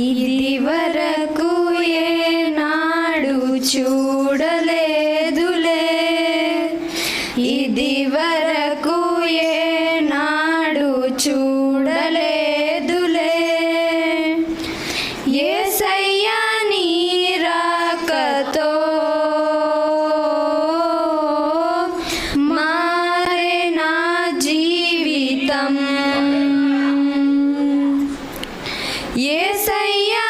ఇది వరకు ఏ నాడు చూ ఏసయ్యా